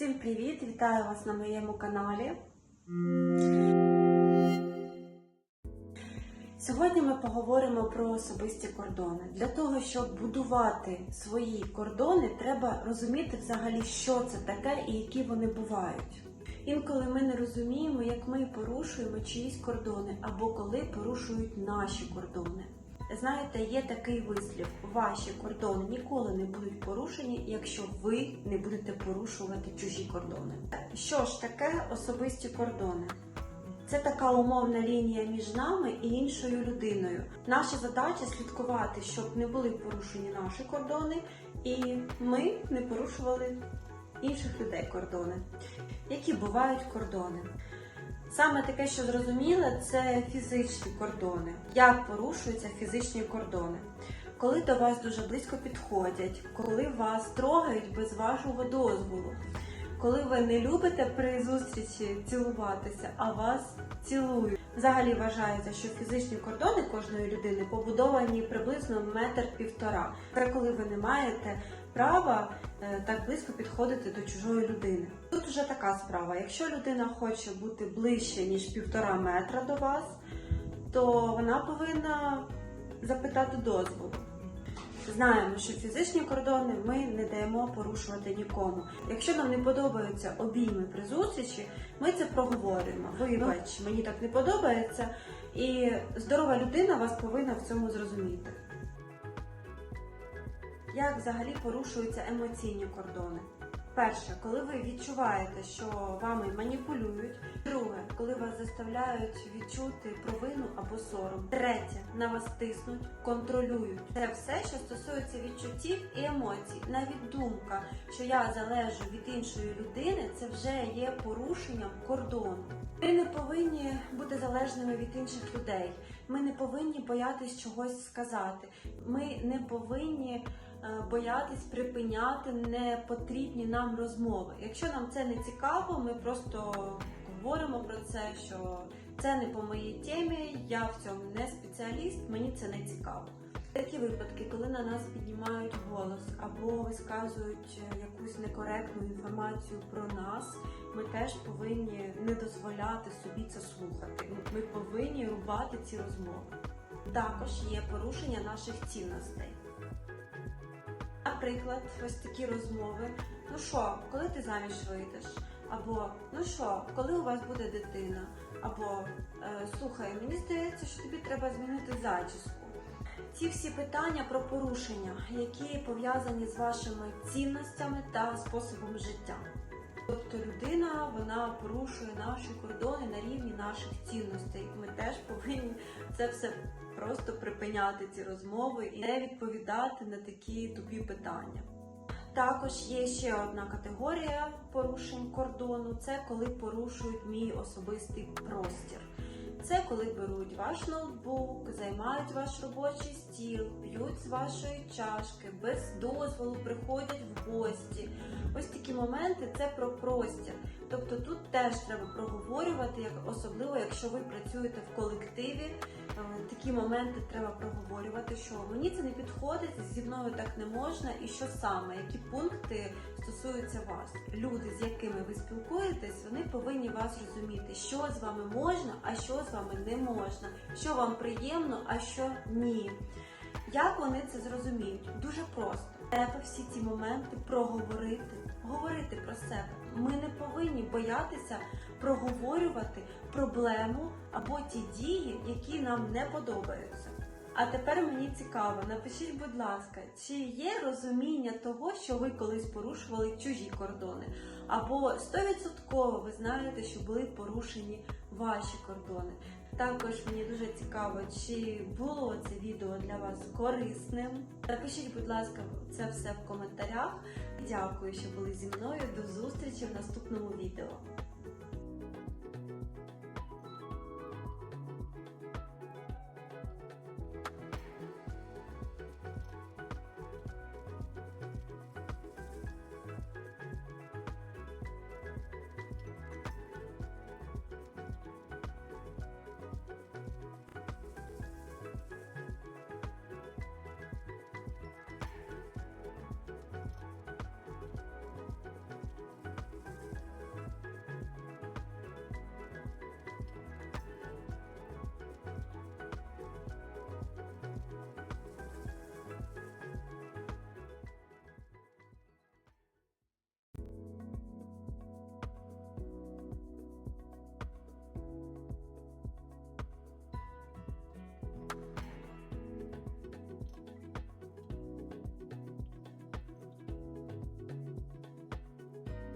Всім привіт! Вітаю вас на моєму каналі. Сьогодні ми поговоримо про особисті кордони. Для того, щоб будувати свої кордони, треба розуміти взагалі, що це таке і які вони бувають. Інколи ми не розуміємо, як ми порушуємо чиїсь кордони або коли порушують наші кордони. Знаєте, є такий вислів: ваші кордони ніколи не будуть порушені, якщо ви не будете порушувати чужі кордони. Що ж таке особисті кордони? Це така умовна лінія між нами і іншою людиною. Наша задача слідкувати, щоб не були порушені наші кордони, і ми не порушували інших людей кордони. Які бувають кордони? Саме таке, що зрозуміло, це фізичні кордони. Як порушуються фізичні кордони? Коли до вас дуже близько підходять, коли вас трогають без вашого дозволу, коли ви не любите при зустрічі цілуватися, а вас цілують. Взагалі вважається, що фізичні кордони кожної людини побудовані приблизно метр півтора. Це коли ви не маєте права так близько підходити до чужої людини. Тут вже така справа. Якщо людина хоче бути ближче ніж півтора метра до вас, то вона повинна запитати дозволу. Знаємо, що фізичні кордони ми не даємо порушувати нікому. Якщо нам не подобаються обійми при зустрічі, ми це проговорюємо. Вибач, мені так не подобається, і здорова людина вас повинна в цьому зрозуміти. Як взагалі порушуються емоційні кордони? Перше, коли ви відчуваєте, що вами маніпулюють. Друге, коли вас заставляють відчути провину або сором. Третє, на вас тиснуть, контролюють. Це все, що стосується відчуттів і емоцій. Навіть думка, що я залежу від іншої людини, це вже є порушенням кордону. Ми не повинні бути залежними від інших людей. Ми не повинні боятись чогось сказати. Ми не повинні боятись припиняти непотрібні нам розмови. Якщо нам це не цікаво, ми просто говоримо про це, що це не по моїй темі, я в цьому не спеціаліст, мені це не цікаво. Такі випадки, коли на нас піднімають голос або висказують е, якусь некоректну інформацію про нас, ми теж повинні не дозволяти собі це слухати. Ми повинні рубати ці розмови. Також є порушення наших цінностей. Наприклад, ось такі розмови. Ну що, коли ти заміж вийдеш? Або ну що, коли у вас буде дитина? Або е, слухай, мені здається, що тобі треба змінити зачіску. Ці всі питання про порушення, які пов'язані з вашими цінностями та способом життя. Тобто людина вона порушує наші кордони на рівні наших цінностей. Ми теж повинні це все просто припиняти ці розмови і не відповідати на такі тупі питання. Також є ще одна категорія порушень кордону це коли порушують мій особистий простір. Це коли беруть ваш ноутбук, займають ваш робочий стіл, п'ють з вашої чашки, без дозволу приходять в гості. Ось такі моменти це про простір. Тобто тут теж треба проговорювати, як особливо, якщо ви працюєте в колективі. Такі моменти треба проговорювати, що мені це не підходить, зі мною так не можна, і що саме, які пункти стосуються вас. Люди, з якими ви спілкуєтесь, вони повинні вас розуміти, що з вами можна, а що з вами не можна, що вам приємно, а що ні. Як вони це зрозуміють? Дуже просто. Треба всі ці моменти проговорити, говорити про себе. Ми не повинні боятися проговорювати проблему або ті дії, які нам не подобаються. А тепер мені цікаво, напишіть, будь ласка, чи є розуміння того, що ви колись порушували чужі кордони? Або 100% ви знаєте, що були порушені ваші кордони. Також мені дуже цікаво, чи було це відео для вас корисним. Напишіть, будь ласка, це все в коментарях. Дякую, що були зі мною. До зустрічі в наступному відео.